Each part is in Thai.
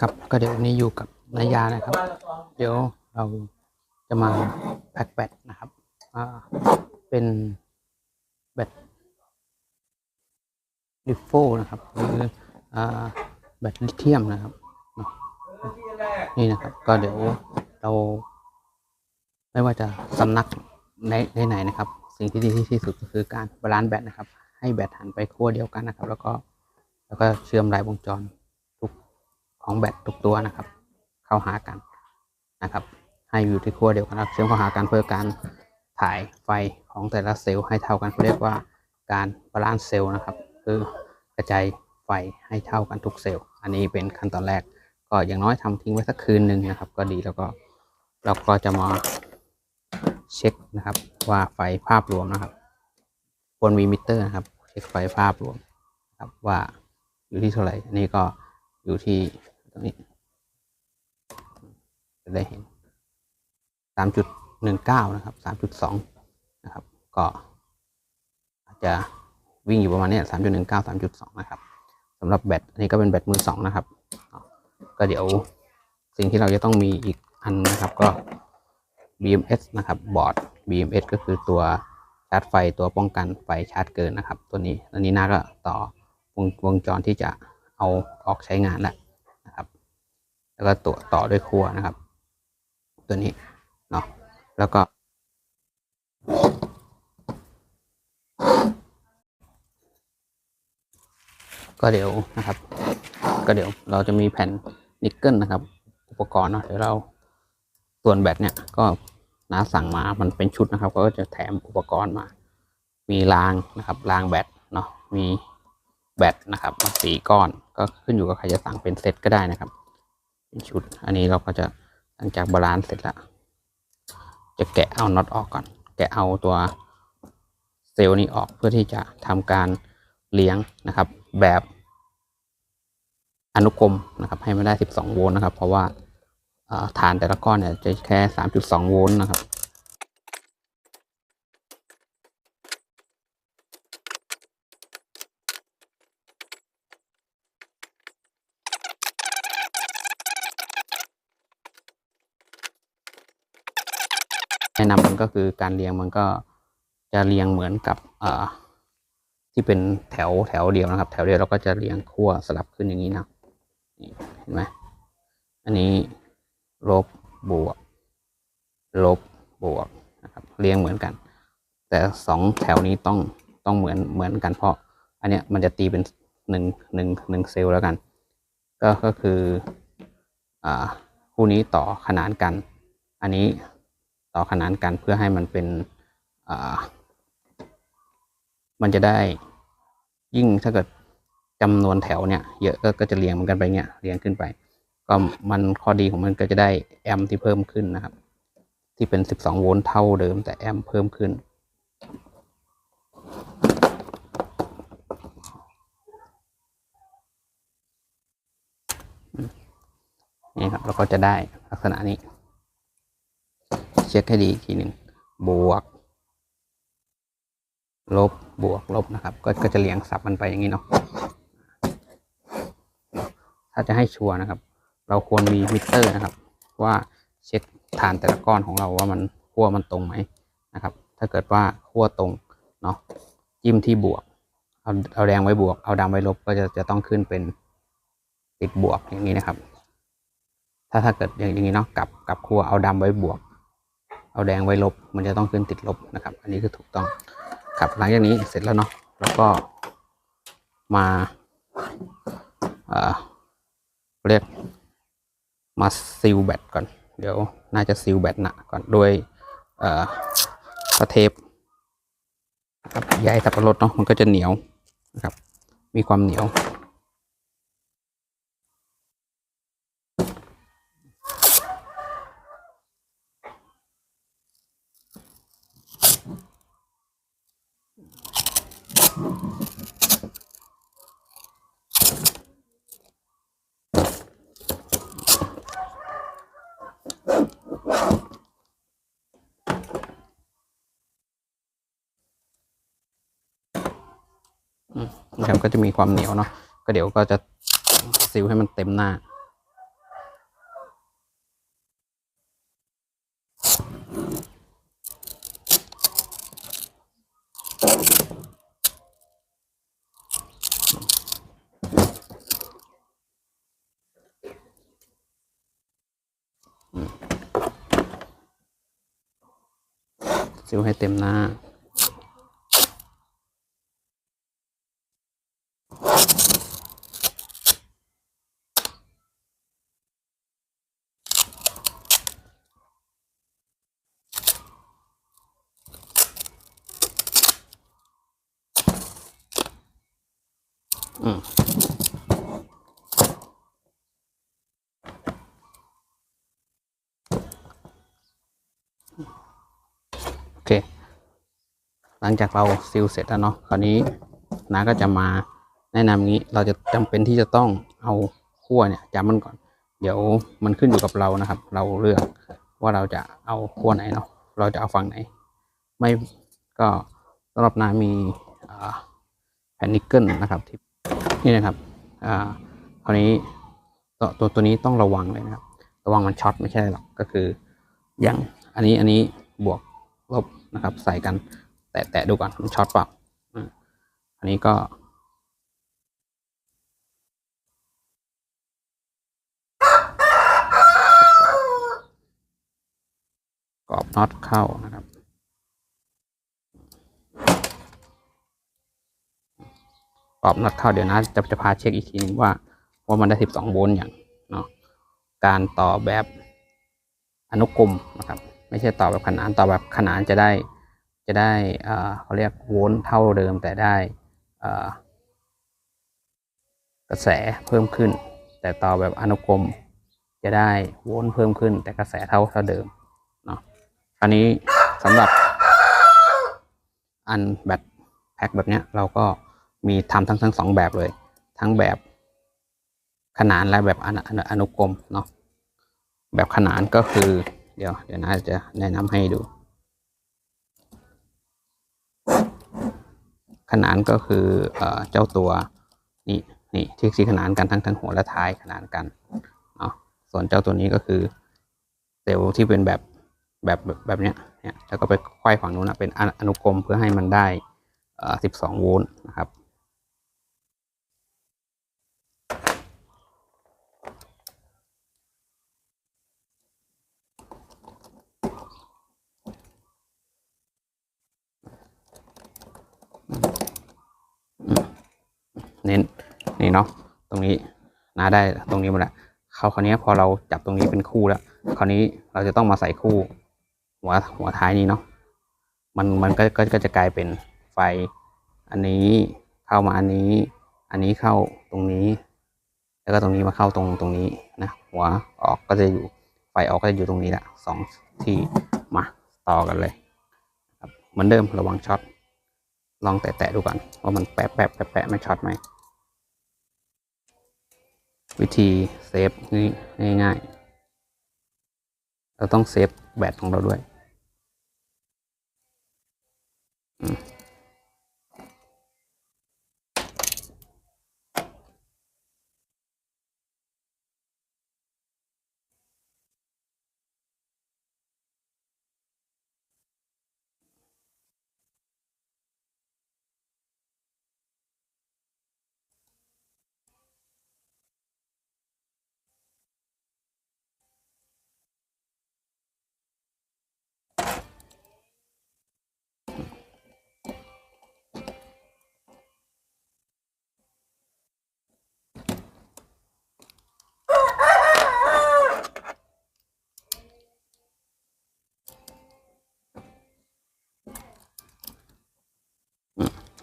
ครับก็เดี๋ยววันนี้อยู่กับนายานะครับ เดี๋ยวเราจะมาแพ็กแบตนะครับอ่าเป็นแบตลิโฟนะครับหรืออ่าแบตลิเธียมนะครับนี่นะครับ ก็เดี๋ยวเราไม่ว่าจะสำนักในไหนๆนะครับ สิ่งที่ดีที่สุดก็คือการบาลานซ์แบตนะครับ ให้แบตหันไปขั้วเดียวกันนะครับ แล้วก็แล้วก็เชื่อมราย วงจร ของแบตทุกตัวนะครับ เข้าหากันนะครับ ให้อยู่ที่ขั้วเดียวกันเชื่อมเข้าหากันเพื่อการถ่ายไฟของแต่ละเซลล์ให้เท่ากันเขาเรียกว่าการบาลานซ์เซลล์นะครับ คือกระจายไฟให้เท่ากันทุกเซลล์ อันนี้เป็นขั้นตอนแรก ก็อย่างน้อยทำทิ้งไว้สักคืนหนึ่งนะครับ ก็ดีแล้วก็เราก็จะมาเช็คนะครับว่าไฟภาพรวมนะครับควรมีมิเตอร์นะครับ เช็คไฟภาพรวมครับว่าอยู่ที่เท่าไหร่อันนี้ก็อยู่ที่ นี้จะได้เห็น3.19นะครับ3.2นะครับ ก็อาจจะวิ่งอยู่ประมาณนี้ย3.19 3.2นะครับสำหรับแบตอันนี้ก็เป็นแบตมือสองนะครับ ก็เดี๋ยวสิ่งที่เราจะต้องมีอีกอันนะครับก็ BMS นะครับบอร์ด BMS ก็คือตัวชาร์จไฟตัวป้องกันไฟชาร์จเกินนะครับ ตัวนี้อันนี้น่าก็ต่อวงวงจรที่จะเอาออกใช้งานแล้วนะ แล้วก็ตัวต่อด้วยครัวนะครับ ตัวนี้เนาะแล้วก็ก็เดี๋ยวนะครับ ก็เดี๋ยวเราจะมีแผ่นนิกเกิลนะครับ อุปกรณ์เนาะเดี๋ยวเราส่วนแบตเนี่ยก็น้าสั่งมามันเป็นชุดนะครับ ก็จะแถมอุปกรณ์มา มีรางนะครับรางแบตเนาะมีแบตนะครับมาสี่ก้อน ก็ขึ้นอยู่กับใครจะสั่งเป็นเซตก็ได้นะครับ ชุด อันนี้เราก็จะหลังจากบาลานซ์เสร็จแล้ว จะแกะเอาน็อตออกก่อน แกะเอาตัวเซลล์นี้ออกเพื่อที่จะทำการเลี้ยงนะครับ แบบอนุกรมนะครับ ให้มันได้ 12 โวลต์นะครับ เพราะว่าฐานแต่ละก้อนเนี่ยจะแค่ 3.2 โวลต์นะครับ แนะนำมันก็คือการเรียงมันก็จะเรียงเหมือนกับอที่เป็นแถวแถวเดียวนะครับ แถวเดียวเราก็จะเรียงขั้วสลับขึ้นอย่างนี้นะนี่เห็นไหมอันนี้ลบบวก ลบบวกนะครับเรียงเหมือนกัน แต่สองแถวนี้ต้องต้องเหมือนเหมือนกันเพราะ อันเนี้ยมันจะตีเป็นหนึ่งหนึ่งหนึ่งเซลล์แล้วกัน ก็ก็คืออ่าคู่นี้ต่อขนานกัน อันนี้ ต่อขนานกันเพื่อให้มันเป็นมันจะได้ยิ่งถ้าเกิดจำนวนแถวเนี่ยเยอะก็ก็จะเรียงมันกันไปเนี่ยเรียงขึ้นไป ก็มันข้อดีของมันก็จะได้แอมป์ที่เพิ่มขึ้นนะครับ ที่เป็น 12 โวลต์เท่าเดิมแต่แอมป์เพิ่มขึ้น นี่ครับเราก็จะได้ลักษณะนี้ เช็คให้ดีอีกทีหนึ่งบวก ลบบวกลบนะครับ ก็ก็จะเรียงสับมันไปอย่างนี้เนาะถ้าจะให้ชัวร์นะครับ เราควรมีมิเตอร์นะครับ ว่าเช็คฐานแต่ละก้อนของเราว่ามันขั้วมันตรงไหมนะครับ ถ้าเกิดว่าขั้วตรงเนาะจิ้มที่บวก เอาเอาแดงไว้บวก เอาดำไว้ลบก็จะจะต้องขึ้นเป็นติดบวกอย่างนี้นะครับ ถ้าถ้าเกิดอย่างอย่างนี้เนาะกลับกลับขั้วเอาดำไว้บวก เอาแดงไว้ลบ มันจะต้องขึ้นติดลบนะครับ อันนี้คือถูกต้องครับหลังจากนี้เสร็จแล้วเนาะแล้วก็มาเอ่อเรียกมาซิลแบตก่อน เดี๋ยวน่าจะซิลแบตหนะก่อนด้วยเอ่อสเทปครับใยสับปะรดเนาะมันก็จะเหนียวนะครับ มีความเหนียว นะครับก็จะมีความเหนียวเนาะก็เดี๋ยวก็จะซิวให้มันเต็มหน้า ซิวให้เต็มหน้า ลังจากเราซิลเสร็จแล้วเนาะคราวนี้น้าก็จะมาแนะนำงี้เราจะจำเป็นที่จะต้องเอาขั้วเนี่ยจับมันก่อน เดี๋ยวมันขึ้นอยู่กับเรานะครับ เราเลือกว่าเราจะเอาขั้วไหนเนาะเราจะเอาฝั่งไหน ไม่ก็สำหรับน้ามีแผ่นนิกเกิลนะครับที่นี่นะครับอ่าคราวนี้ตัวตัวตัวนี้ต้องระวังเลยนะครับ ระวังมันช็อตไม่ใช่หรอกก็คืออย่างอันนี้อันนี้บวกลบนะครับ ใส่กัน แตะแตะดูก่อนมันช็อตเปล่าอันนี้ก็กรอบน็อตเข้านะครับ กรอบน็อตเข้าเดี๋ยวนะจะจะพาเช็คอีกทีนึงว่าว่ามันได้ 12 โวลต์อย่างเนาะการต่อแบบอนุกรมนะครับ ไม่ใช่ต่อแบบขนานต่อแบบขนานจะได้ จะได้เอ่อเขาเรียกโวลต์เท่าเดิมแต่ได้อ่อกระแสเพิ่มขึ้น แต่ต่อแบบอนุกรมจะได้โวลต์เพิ่มขึ้น แต่กระแสเท่าเท่าเดิมเนาะคราวนี้สำหรับอันแบตแพ็คแบบเนี้ยเราก็มีทำทั้งทั้งสองแบบเลย ทั้งแบบขนานและแบบอนุอนุอนุกรมเนาะแบบขนานก็คือเดี๋ยวเดี๋ยวนะจะแนะนำให้ดู ขนานก็คือเอเจ้าตัวนี่นี่ที่สีขนานกันทั้งทั้งหัวและท้ายขนานกันเนาะส่วนเจ้าตัวนี้ก็คือเซลล์ที่เป็นแบบแบบแบบแบบเนี้ยเนี่ยแล้วก็ไปควายฝั่งนู้นนะเป็นอนุกรมเพื่อให้มันได้อ่อ12 โวลต์นะครับ เน้นนี่เนาะตรงนี้นาได้ตรงนี้หมาแล้วเขาคราวนี้พอเราจับตรงนี้เป็นคู่แล้วคราวนี้เราจะต้องมาใส่คู่ หัวหัวท้ายนี้เนาะมันมันก็ก็ก็จะกลายเป็นไฟ อันนี้เข้ามาอันนี้ อันนี้เข้าตรงนี้ แล้วก็ตรงนี้มาเข้าตรงตรงนี้นะหัวออกก็จะอยู่ไฟออกก็จะอยู่ตรงนี้แหละสองที่มาต่อกันเลยครับเหมือนเดิมระวังช็อต ลองแตะๆดูก่อนว่ามันแปะแปะแปะแปะไม่ช็อตไหม วิธีเซฟนี่ง่ายๆ เราต้องเซฟแบตของเราด้วย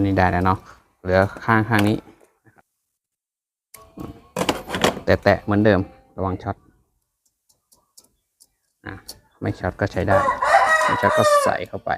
ันนี้ได้แล้วเนาะเหลือข้างข้างนี้ แตะๆเหมือนเดิมระวังช็อตอะไม่ช็อตก็ใช้ได้ไม่ช็อตก็ใส่เข้าไป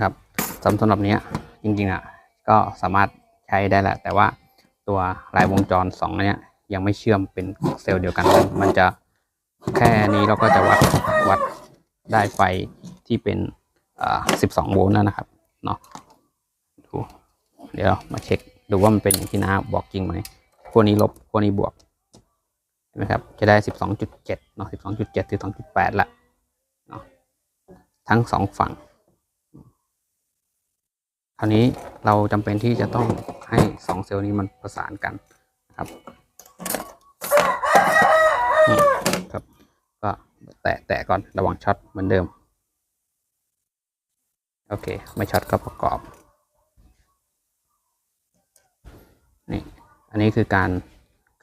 อ สำหรับเนี้ยจริงๆอะก็สามารถใช้ได้แหละ แต่ว่าตัวลายวงจรสองอันเนี้ยยังไม่เชื่อมเป็นเซลล์เดียวกัน มันจะแค่นี้เราก็จะวัดวัดได้ไฟที่เป็นอ่12 โวลต์แล้วนะครับเนาะดูเดี๋ยวมาเช็คดูว่ามันเป็นอย่างที่น้าบอกจริงไหมขั้วนี้ลบขั้วนี้บวกเห็นไหมครับจะได้ 12.7เนาะ12.7 12.8ละเนาะทั้งสองฝั่ง คราวนี้เราจำเป็นที่จะต้องให้สองเซลล์นี้มันประสานกันนะครับนี่ครับ ก็แตะแตะก่อนระวังช็อตเหมือนเดิม โอเค ไม่ช็อตก็ประกอบนี่อันนี้คือการ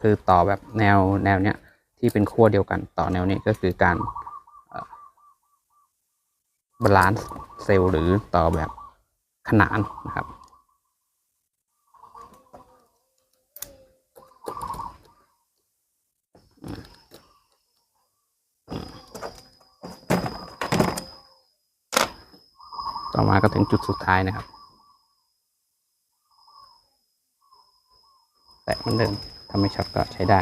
คือต่อแบบแนวแนวเนี้ยที่เป็นขั้วเดียวกันต่อแนวนี้ก็คือการบาลานซ์เซลล์หรือต่อแบบ ขนานนะครับ ต่อมาก็ถึงจุดสุดท้ายนะครับ แตะเหมือนเดิมถ้าไม่ช็อตก็ใช้ได้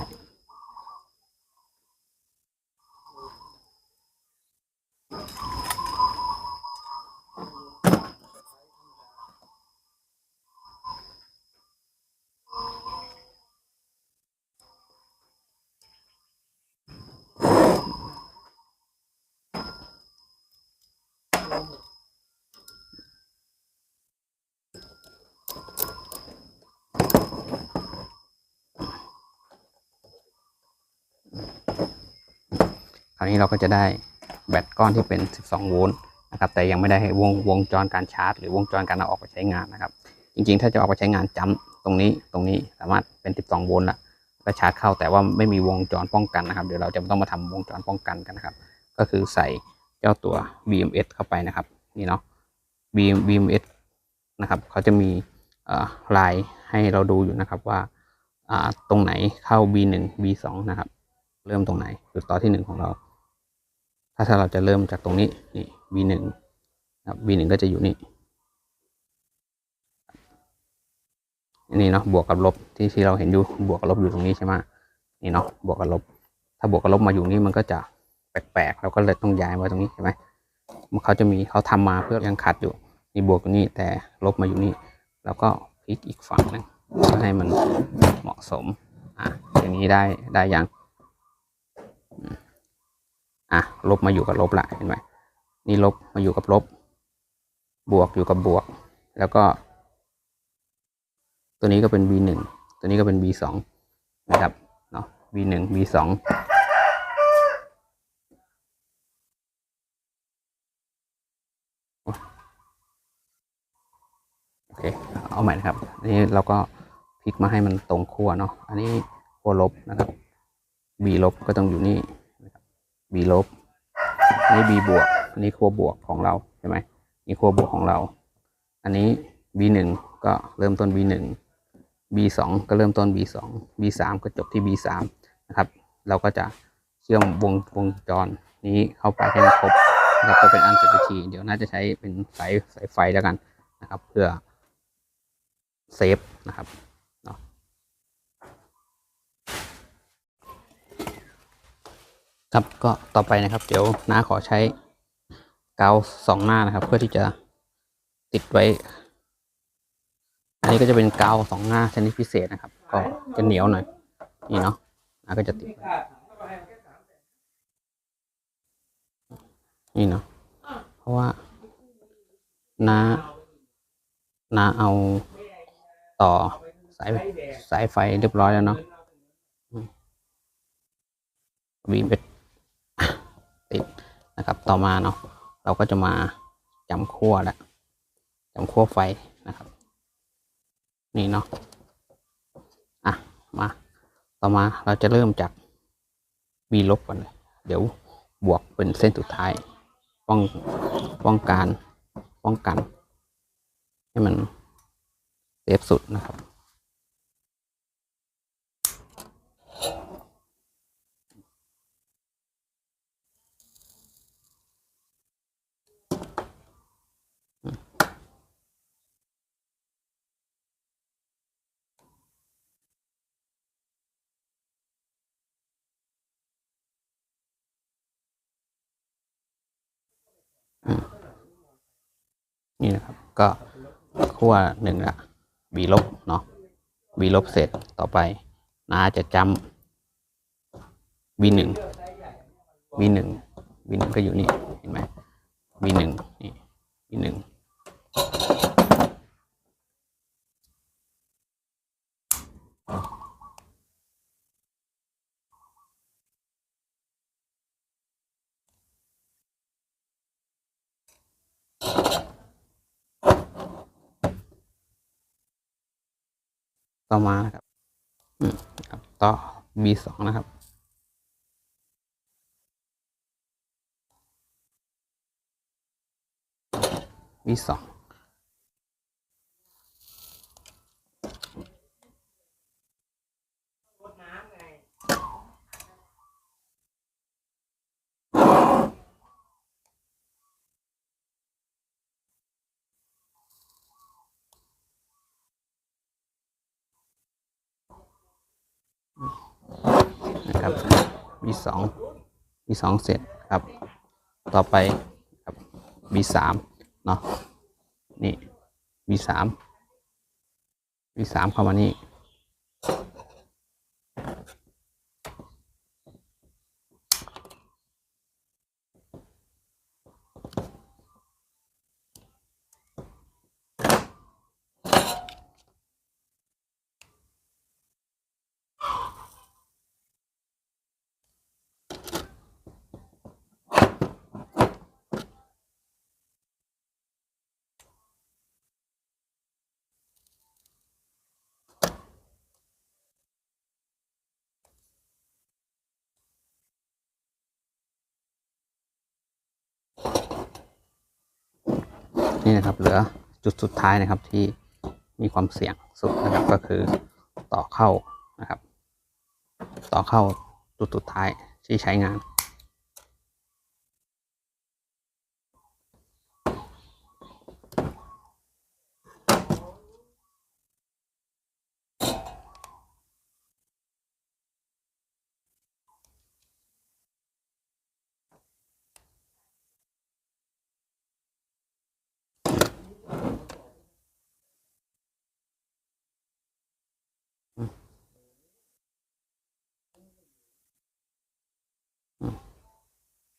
าวนี้เราก็จะได้แบตก้อนที่เป็น 12 โวลต์นะครับ แต่ยังไม่ได้ให้วงวงจรการชาร์จ หรือวงจรการเอาออกไปใช้งานนะครับ จริงๆ ถ้าจะเอาไปใช้งานจำตรงนี้ตรงนี้สามารถเป็น 12 โวลต์ละก็ชาร์จเข้าแต่ว่าไม่มีวงจรป้องกันนะครับ เดี๋ยวเราจะต้องมาทำวงจรป้องกันกันนะครับ ก็คือใส่เจ้าตัว BMS เข้าไปนะครับนี่เนาะ BM BMS นะครับเขาจะมีลายให้เราดูอยู่นะครับว่าตรงไหนเข้า B1 B2 นะครับ เริ่มตรงไหนจุดต่อที่หนึ่งของเรา ถ้าถ้าเราจะเริ่มจากตรงนี้นี่ B หนึ่งครับ B หนึ่งก็จะอยู่นี่นนี้เนาะบวกกับลบที่ที่เราเห็นอยู่บวกกับลบอยู่ตรงนี้ใช่ไหมนี่เนาะบวกกับลบ ถ้าบวกกับลบมาอยู่นี่มันก็จะแปลกๆเราก็เลยต้องย้ายมาตรงนี้ใช่ไหมมันเขาจะมีเขาทำมาเพื่อยังขัดอยู่นี่บวกอยู่นี่แต่ลบมาอยู่นี่ แล้วก็พลิกอีกฝั่งหนึงเพื่อให้มันเหมาะสมอะอย่างนี้ได้ได้ยัง อะลบมาอยู่กับลบละเห็นไหมนี่ลบมาอยู่กับลบ บวกอยู่กับบวก แล้วก็ ตัวนี้ก็เป็น b หนึ่งตัวนี้ก็เป็น b สองนะครับเนาะ b หนึ่ง b สองโอเค เอาใหม่นะครับนนี้เราก็พลิกมาให้มันตรงขั้วเนาะ อันนี้ขั้วลบนะครับ b ลบก็ต้องอยู่นี่ b ลบนี่ b บวกนนี้ขั้วบวกของเราใช่ไหมนี่ขั้วบวกของเรา อันนี้ b หนึ่งก็เริ่มต้น b หนึ่ง b สองก็เริ่มต้น b สอง b สามก็จบที่ b สามนะครับ เราก็จะเชื่อมวงวงจรนี้เข้าไปให้มันครบนะครับก็เป็นอันเสร็จพิธีเดี๋ยวน่าจะใช้เป็นสายสายไฟแล้วกันนะครับ เพื่อเซฟนะครับ ครับก็ต่อไปนะครับ เดี๋ยวน้าขอใช้กาวสองหน้านะครับ เพื่อที่จะติดไว้ อันนี้ก็จะเป็นกาวสองหน้าชนิดพิเศษนะครับ ก็จะเหนียวหน่อยนี่เนาะน้าก็จะติดนี่เนาะเพราะว่าน้าน้าเอาต่อสายสายไฟเรียบร้อยแล้วเนาะบีมเป็นติด นะครับต่อมาเนาะเราก็จะมาจำขั้วแล้วจำขั้วไฟนะครับ นี่เนาะอะมาต่อมาเราจะเริ่มจาก B ลบก่อนเลยเดี๋ยวบวกเป็นเส้นสุดท้าย ป้องป้องกันป้องกัน ให้มันเซฟสุดนะครับ นี่นะครับ ก็ขั้วหนึ่งละบีลบเนาะบีลบเสร็จต่อไปนาจะจำบีหนึ่งบีหนึ่งบีหนึ่งก็อยู่นี่ เห็นไหมบีหนึ่งนี่บีหนึ่ง ต่อมาครับอืมครับ ต่อ B2 นะครับ B2 นะครับ B สอง B สองเสร็จครับ ต่อไปครับ B สามเนาะนี่ B สาม B สามเข้ามานี่ นี่นะครับเหลือจุดสุดท้ายนะครับที่มีความเสี่ยงสุดนะครับก็คือต่อเข้านะครับ ต่อเข้าจุดสุดท้ายที่ใช้งาน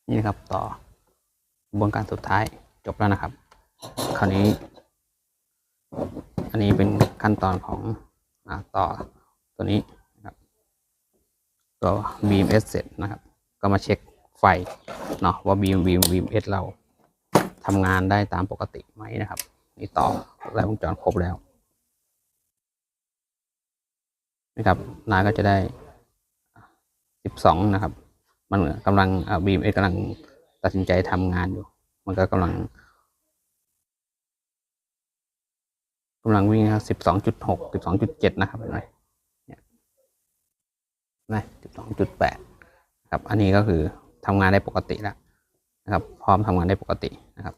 นี่นะครับต่อกระบวนการสุดท้ายจบแล้วนะครับ คราวนี้ อันนี้เป็นขั้นตอนของอต่อตัวนี้นะครับตัว BMS เสร็จนะครับ ก็มาเช็คไฟเนาะว่า beam BM BMS เราทำงานได้ตามปกติไหมนะครับ นี่ต่อแล้ววงจรครบแล้วนะครับนาก็จะได้ 12 นะครับ มันกำลังบีมเอกำลังตัดสินใจทำงานอยู่ มันก็กำลังกำลังวิ่งครับสิบสองจุดหกสิบสองจุดเจ็ดนะครับเห็นไหมเนี่ยนะสิบสองจุดแปดครับ อันนี้ก็คือทำงานได้ปกติแล้วนะครับ พร้อมทำงานได้ปกตินะครับ